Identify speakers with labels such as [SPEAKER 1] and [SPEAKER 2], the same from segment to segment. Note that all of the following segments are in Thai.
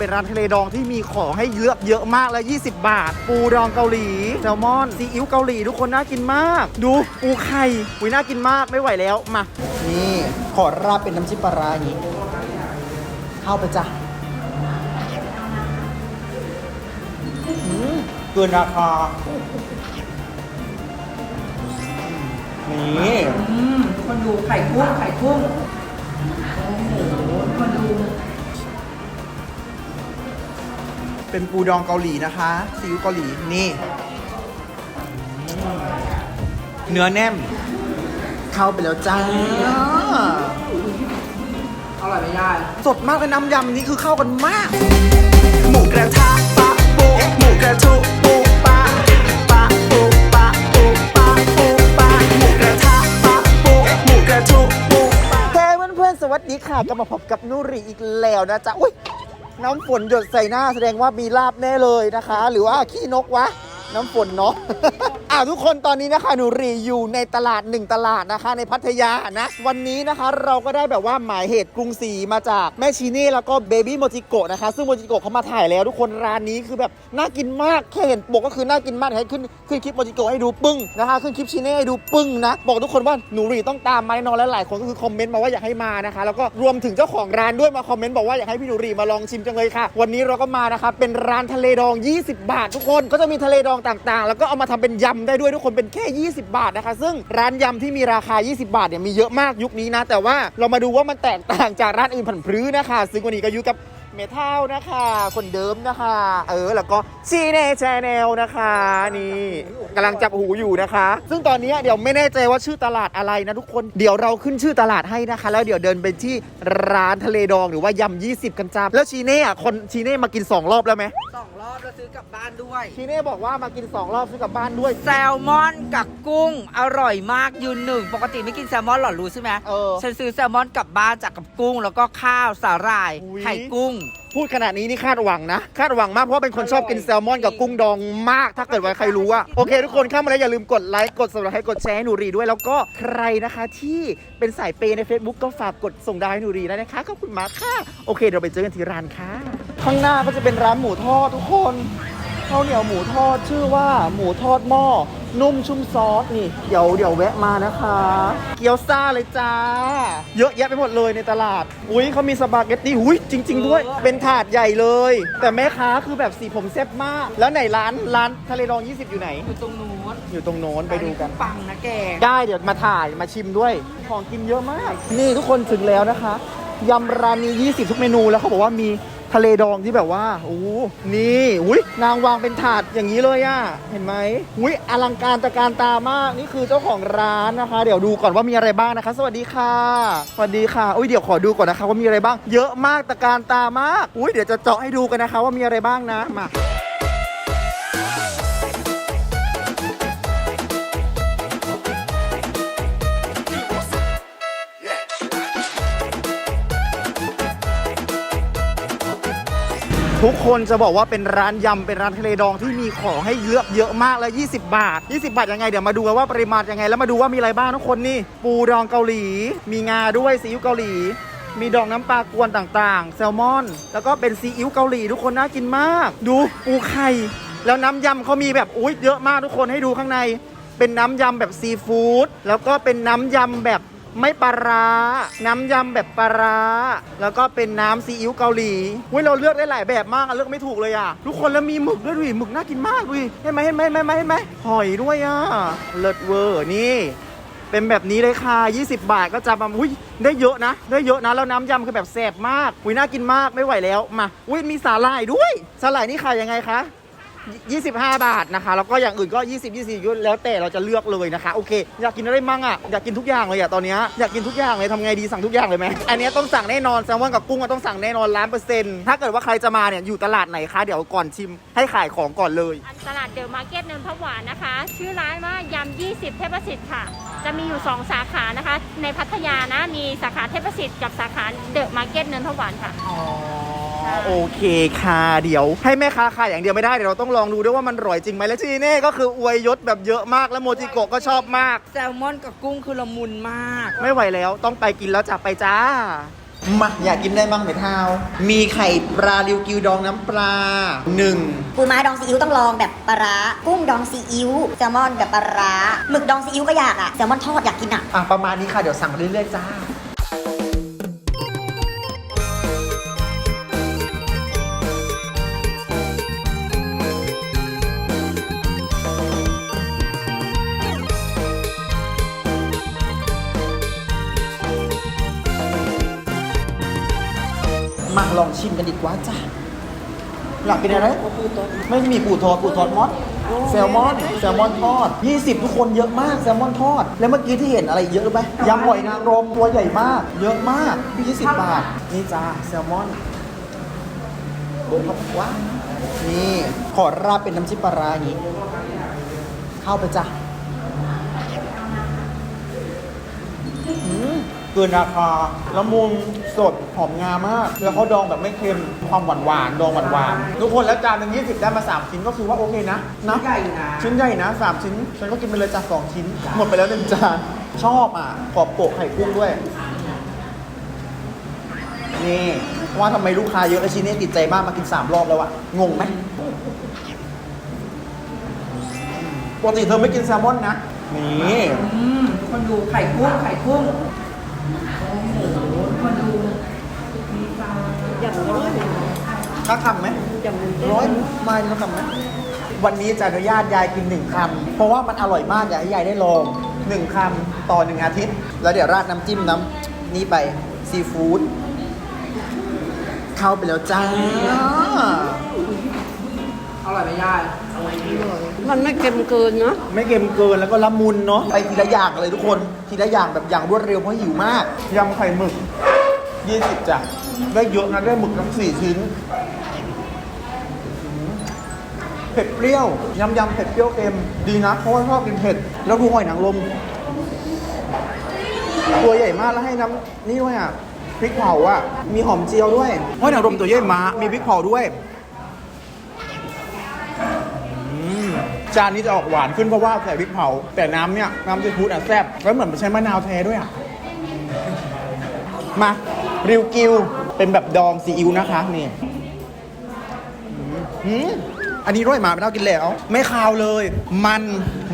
[SPEAKER 1] เป็นร้านทะเลดองที่มีของให้เลือกเยอะมากและ 20 บาท ปูดองเกาหลีแซลมอนซีอิ๊วเกาหลีทุกคนน่ากินมาก ดูปูไข่อุยน่ากินมากไม่ไหวแล้วมา นี่ ขอราดเป็นน้ำจิ้มปลาร้าอย่างนี้ เข้าไปจ้ะอืมเกินราคา นี่
[SPEAKER 2] คนดูไข่กุ้งไข่กุ้ง
[SPEAKER 1] เป็นปูดองเกาหลีนะคะซีอิ๊วเกาหลีนี่ เนื้อแน่นเข้าไปแล้วจ้า
[SPEAKER 2] อร่อยไม่ได้
[SPEAKER 1] สดมากเลยน้ำยำนี้คือเข้ากันมาก หมูกระทะปะปูหมูกระทุปูปะปะปูปะปูปะปูปะหมูกระทะปะปูหมูกระทุปูปะเฮ้เพื่อนๆสวัสดีค่ะกลับมาพบกับนุรีอีกแล้วนะจ๊ะอุ้ย น้ำฝนหยดใส่หน้าแสดงว่ามีลาบแน่เลยนะคะ หรือว่าขี้นกวะ น้ำฝนเนาะ อ่าทุกคนตอนนี้นะคะหนูรีอยู่ในตลาดหนึ่งตลาดนะคะ ในพัทยานะ วันนี้นะคะเราก็ได้แบบว่าหมายเหตุกรุงศรีมาจากแม่ชีเน่แล้วก็เบบี้โมจิโกะนะคะ ซึ่งโมจิโกะเขามาถ่ายแล้ว ทุกคนร้านนี้คือแบบน่ากินมากแค่เห็นปกก็คือน่ากินมากให้ขึ้นขึ้นคลิปโมจิโกะให้ดูปึ้งนะคะขึ้นคลิปชีเน่ให้ดูปึ้งนะ บอกทุกคนว่าหนูรีต้องตามมาแน่นอนและหลายคนก็คือคอมเมนต์มาว่าอยากให้มานะคะแล้วก็รวมถึงเจ้าของร้านด้วยมาคอมเมนต์บอกว่าอยากให้พี่หนูรีมาลองชิมจังเลยค่ะ วันนี้เราก็มานะคะเป็นร้านทะเลดอง 20 บาท ทุกคนก็จะมีทะเลดองต่างๆ แล้วก็เอามาทำเป็นยำได้ด้วยทุกคนเป็นแค่ 20 บาทนะคะ ซึ่งร้านยำที่มีราคา 20 บาทเนี่ยมีเยอะมากยุคนี้นะ แต่ว่าเรามาดูว่ามันแตกต่างจากร้านอื่นผันพรื้นะคะ ซึ่งวันนี้ก็อยู่กับ เมทัลนะคะ คนเดิมนะคะ เออ แล้วก็ชีเน่ชแนลนะคะ นี่กำลังจับหูอยู่นะคะ ซึ่งตอนนี้เดี๋ยวไม่แน่ใจว่าชื่อตลาดอะไรนะทุกคน เดี๋ยวเราขึ้นชื่อตลาดให้นะคะ แล้วเดี๋ยวเดินไปที่ร้านทะเลดองหรือว่ายำ20 กันจ้าแล้วชีเน่อะคนชีเน่มากินสองรอบแล้วไหม
[SPEAKER 2] สองรอบแล้วซื้อกลับบ้านด้วย
[SPEAKER 1] ชีเน่บอกว่ามากิน 2 รอบซื้อกลับบ้านด้วย
[SPEAKER 2] แซลมอนกับกุ้งอร่อยมากยืนหนึ่งปกติไม่กินแซลมอนหรอรู้ใช่ไหม
[SPEAKER 1] เออ
[SPEAKER 2] ฉันซื้อแซลมอนกลับบ้านจากกับกุ้ง แล้วก็ข้าวสาหร่าย
[SPEAKER 1] อุ๊ย
[SPEAKER 2] ไข่กุ้ง
[SPEAKER 1] พูดขนาดนี้นี่คาดหวังนะ คาดหวังมากเพราะว่าเป็นคนชอบกินแซลมอนกับกุ้งดองมาก ถ้าเกิดว่าใครรู้อะโอเค ทุกคนเข้ามาแล้วอย่าลืมกดไลค์กด subscribe กดแชร์ให้หนูรีด้วย แล้วก็ใครนะคะที่เป็นสายเปย์ใน Facebook ก็ฝากกดส่งดาวให้หนูรีได้นะคะขอบคุณมากค่ะโอเคเดี๋ยวไปเจอกันที่ร้านค่ะข้างหน้าก็จะเป็นร้านหมูทอดทุกคน ข้าวเหนียวหมูทอดชื่อว่าหมูทอดหม้อนุ่มชุ่มซอสนี่ เดี๋ยวเดี๋ยวแวะมานะคะ เกี๊ยวซ่าเลยจ้า เยอะแยะไปหมดเลยในตลาด อุ้ยเขามีสปาเกตตี้อุ้ยจริง ๆ ด้วย
[SPEAKER 2] เออ
[SPEAKER 1] เป็นถาดใหญ่เลย แต่แม่ค้าคือแบบสีผมแซ่บมาก แล้วไหนร้านร้านทะเลดอง 20 อยู่ไหน
[SPEAKER 2] อยู่ตรงนู้น
[SPEAKER 1] อยู่ตรงโน้นไปดูกัน
[SPEAKER 2] ปังนะแก
[SPEAKER 1] ได้เดี๋ยวมาถ่ายมาชิมด้วย ของกินเยอะมาก นี่ทุกคนถึงแล้วนะคะยำร้านนี้ 20 ทุกเมนูแล้วเขาบอกว่ามี ทะเลดองที่แบบว่าโอ้นี่อุ้ยนางวางเป็นถาดอย่างนี้เลยอะเห็นไหมอุ้ยอลังการตะการตามากนี่คือเจ้าของร้านนะคะ เดี๋ยวดูก่อนว่ามีอะไรบ้างนะคะ สวัสดีค่ะ สวัสดีค่ะอุ้ยเดี๋ยวขอดูก่อนนะคะว่ามีอะไรบ้าง เยอะมากตะการตามากอุ้ยเดี๋ยวจะเจาะให้ดูกันนะคะ ว่ามีอะไรบ้างนะมา ทุกคนจะบอกว่าเป็นร้านยำเป็นร้านทะเลดองที่มีของให้เลือกเยอะมากและ20 บาท 20 บาทยังไงเดี๋ยวมาดูกันว่าปริมาณยังไง แล้วมาดูว่ามีอะไรบ้างทุกคนนี่ ปูดองเกาหลี มีงาด้วยซีอิ๊วเกาหลี มีดองน้ำปลากวนต่างๆ แซลมอน แล้วก็เป็นซีอิ๊วเกาหลีทุกคนน่ากินมาก ดูปูไข่แล้วน้ำยำเขามีแบบอุ้ยเยอะมากทุกคนให้ดูข้างใน เป็นน้ำยำแบบซีฟู้ดแล้วก็เป็นน้ำยำแบบ ไม่ปลาร้า น้ำยำแบบปลาร้า แล้วก็เป็นน้ำซีอิ๊วเกาหลีเว้ยเราเลือกได้หลายแบบมากอะเลือกไม่ถูกเลยอะทุกคนแล้วมีหมึกด้วยดูดิหมึกน่ากินมากดูดิเห็นไหมเห็นไหมเห็นไหมเห็นไหมหอยด้วยอะเลิศเวอร์นี่เป็นแบบนี้เลยค่ะ 20 บาทก็จะมาอุ้ยได้เยอะนะ ได้เยอะนะ แล้วน้ำยำคือแบบแซ่บมากอุ้ยน่ากินมากไม่ไหวแล้ว มา อุ้ยมีสาหร่ายด้วย สาหร่ายนี่ขายยังไงคะ 25 บาทนะคะ แล้วก็อย่างอื่นก็ 20 20ยุแล้วแต่เราจะเลือกเลยนะคะ โอเค อยากกินอะไรมั่งอะ อยากกินทุกอย่างเลยอะ ตอนนี้อยากกินทุกอย่างเลยทำไงดีสั่งทุกอย่างเลยไหม อันนี้ต้องสั่งแน่นอนแซลมอนกับกุ้งอะต้องสั่งแน่นอนล้านเปอร์เซ็นต์ถ้าเกิดว่าใครจะมาเนี่ยอยู่ตลาดไหนคะ เดี๋ยวก่อนชิมให้ขายของก่อนเลย
[SPEAKER 3] อันตลาดเดอะมาร์เก็ตเนินพะหวานนะคะ ชื่อร้านว่ายำ20 เทพสิทธิ์ค่ะ จะมีอยู่ 2 สาขานะคะ ในพัทยานะ มีสาขาเทพสิทธิ์กับสาขาเดอะมาร์เก็ตเนินพะหวานค่ะ
[SPEAKER 1] อ๋อ โอเคค่ะ เดี๋ยว ให้แม่ค้าขายอย่างเดียวไม่ได้ เดี๋ยวเราต้องลองดูด้วยว่ามันอร่อยจริงไหมและที่นี่ก็คืออวยยศแบบเยอะมาก แล้วโมจิโกะก็ชอบมาก
[SPEAKER 2] แซลมอนกับกุ้งคือละมุนมาก
[SPEAKER 1] ไม่ไหวแล้วต้องไปกินแล้วจับไปจ้ามาอยากกินได้บ้างไหมเท้า มีไข่ปลาริวกิวดองน้ำปลาหนึ่ง
[SPEAKER 4] ปูม้าดองซีอิ๊วต้องลองแบบปลาร้ากุ้งดองซีอิ๊วแซลมอนกับปลาร้าหมึกดองซีอิ๊วก็อยากอะแซลมอนทอดอยากกินอะ
[SPEAKER 1] อะประมาณนี้ค่ะเดี๋ยวสั่งไปเรื่อยๆจ้า มาลองชิมกันดีกว่าจ้าอยากกินอะไรไม่มีปูทอดปูทอดมอสแซลมอนแซลมอนทอด 20 ทุกคนเยอะมากแซลมอนทอด แล้วเมื่อกี้ที่เห็นอะไรเยอะรู้ไหมยำหอยนางรมตัวใหญ่มาก เยอะมาก 20 บาท นี่จ้าแซลมอนโอ้ครับว้านี่ ขอราดเป็นน้ำจิ้มปลาร้าอย่างนี้ เข้าไปจ้ะ เกินราคาละมุนสดหอมงามาก แล้วเขาดองแบบไม่เค็มความหวานหวานๆดองหวานหวานๆทุกคนแล้วจานหนึ่งยี่สิบได้มา3ชิ้นก็คือว่าโอเคนะนะ
[SPEAKER 2] ใหญ่นะ
[SPEAKER 1] ชิ้นใหญ่นะสามชิ้นฉันก็กินไปเลยจ้ะสองชิ้น หมดไปแล้วหนึ่งจานชอบอะขอบโปะไข่กุ้งด้วย นี่ว่าทำไมลูกค้าเยอะแล้วชิ้นนี้ติดใจมากมากิน 3 รอบแล้วอะงงไหมปกติเธอไม่กินแซลมอนนะ นี่
[SPEAKER 2] อืมคนดูไข่กุ้งไข่กุ้งโอ้โหคนดูมีปลา
[SPEAKER 1] ถ้าทำไหมร้อยไม้เขาทำไหมวันนี้จะอนุญาตยายกินหนึ่งคำเพราะว่ามันอร่อยมากอยากให้ยายได้ลองหนึ่งคำต่อหนึ่งอาทิตย์ แล้วเดี๋ยวราดน้ำจิ้มน้ำนี่ไปซีฟู้ดเข้าไปแล้วจ้า
[SPEAKER 2] อร่อยไหมยาย
[SPEAKER 5] มันไม่เค็มเกินเนาะ
[SPEAKER 1] ไม่เค็มเกินแล้วก็ละมุนเนาะไปทีละอย่างเลยทุกคนทีละอย่างแบบอย่างรวดเร็วเพราะหิวมากยำไข่หมึก20จ้ะได้เยอะนะได้หมึกทั้งสี่ชิ้นเผ็ดเปรี้ยวยำยำเผ็ดเปรี้ยวเค็มดีนะเพราะว่าชอบกินเผ็ดแล้วดูหอยนางรมตัวใหญ่มากแล้วให้น้ำนี่ด้วยอะพริกเผาอะมีหอมเจียวด้วยหอยนางรมตัวใหญ่มามีพริกเผาด้วยอืม จานนี้จะออกหวานขึ้นเพราะว่าใส่พริกเผา แต่น้ำเนี่ยน้ำซีฟู้ดอะแซ่บแล้วเหมือนใช้มะนาวแท้ด้วยอะ มาริวกิวเป็นแบบดองซีอิ๊วนะคะนี่อืมอันนี้ร่อยหมาไม่ต้องกินแล้ว ไม่คาวเลย มัน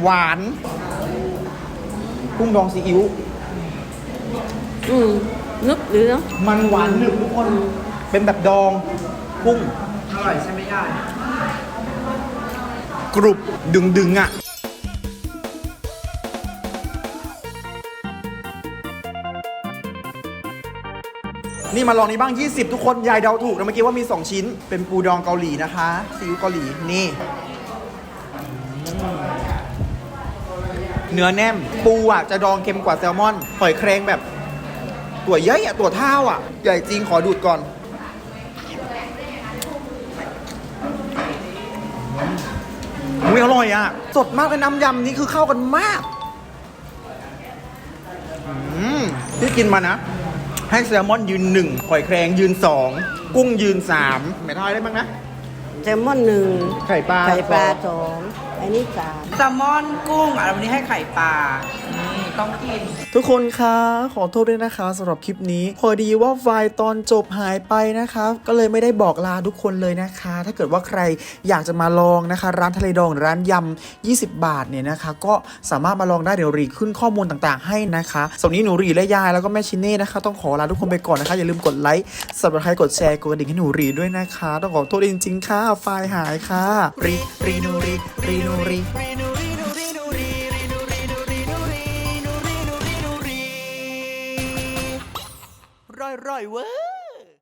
[SPEAKER 1] หวานกุ้งดองซีอิ๊ว
[SPEAKER 5] อืมนึกดีเนาะ
[SPEAKER 1] มันหวานหนึบทุกคนเป็นแบบดองกุ้ง
[SPEAKER 2] อร่อยใช่ไหมยาย
[SPEAKER 1] กรุบดึงดึงๆอะนี่มาลองนี้บ้าง 20 ทุกคน ยายเดาถูกนะเมื่อกี้ว่ามี 2 ชิ้น เป็นปูดองเกาหลีนะคะซีอิ๊วเกาหลี นี่ เนื้อแน่ม ปูอะ จะดองเค็มกว่าแซลมอน หอยแครงแบบ ตัวเยอะอะ ตัวเท่าอะ ใหญ่จริงขอดูดก่อน อุ้ยอร่อยอะ สดมากเลยน้ำยำนี่คือเข้ากันมากอืมที่กินมานะ ให้แซลมอนยืนหนึ่งหอยแครงยืนสองกุ้งยืนสามไม่ทายได้บ้างนะ
[SPEAKER 5] แซลมอนหนึ่ง
[SPEAKER 1] ไข่ปลา
[SPEAKER 5] ไข่ปลา
[SPEAKER 1] สอง
[SPEAKER 5] สองอันนี้สาม
[SPEAKER 2] แซลมอนกุ้งอะวันนี้ให้ไข่ปลาอืม ต้องกิน
[SPEAKER 1] ทุกคนคะขอโทษด้วยนะคะสำหรับคลิปนี้ พอดีว่าไฟล์ตอนจบหายไปนะคะ ก็เลยไม่ได้บอกลาทุกคนเลยนะคะ ถ้าเกิดว่าใครอยากจะมาลองนะคะ ร้านทะเลดองร้านยำ 20 บาทเนี่ยนะคะ ก็สามารถมาลองได้เดี๋ยวรีขึ้นข้อมูลต่างๆ ให้นะคะสำหรับนนี้หนูรีและยายแล้วก็แม่ชินเน่นะคะ ต้องขอลาทุกคนไปก่อนนะคะอย่าลืมกดไลค์สับสไครต์กดแชร์กดกระดิ่งให้หนูรีด้วยนะคะ ต้องขอโทษจริงๆค่ะไฟล์หายค่ะรีรีหนูรีรีหนูรี ร่อยร่อยเว้ย